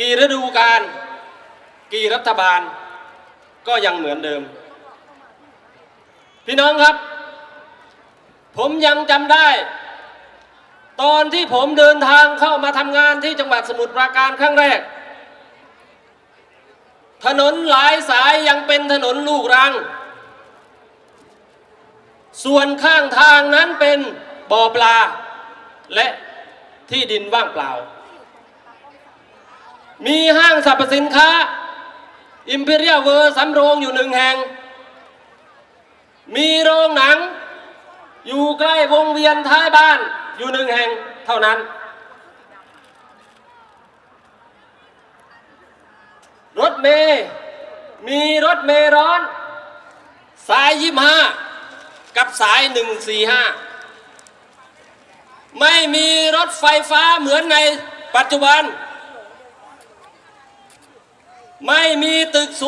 กี่ฤดูกาลกี่รัฐบาล ก็ยังเหมือนเดิม พี่น้องครับ ผมยังจำได้ ตอนที่ผมเดินทางเข้ามาทำงานที่จังหวัดสมุทรปราการครั้งแรก ถนนหลายสายยังเป็นถนนลูกรัง ส่วนข้างทางนั้นเป็นบ่อปลา และที่ดินว่างเปล่า มีห้างสรรพสินค้าอิมพีเรียเวอร์สำโรงอยู่หนึ่งแห่ง มีโรงหนัง อยู่ใกล้วงเวียนท้ายบ้านอยู่หนึ่งแห่งเท่านั้น รถเมย์มีรถเมย์ร้อน สายยี่ห้ากับสายหนึ่งสี่ห้าไม่มีรถไฟฟ้าเหมือนในปัจจุบัน ไม่มีตึกสูง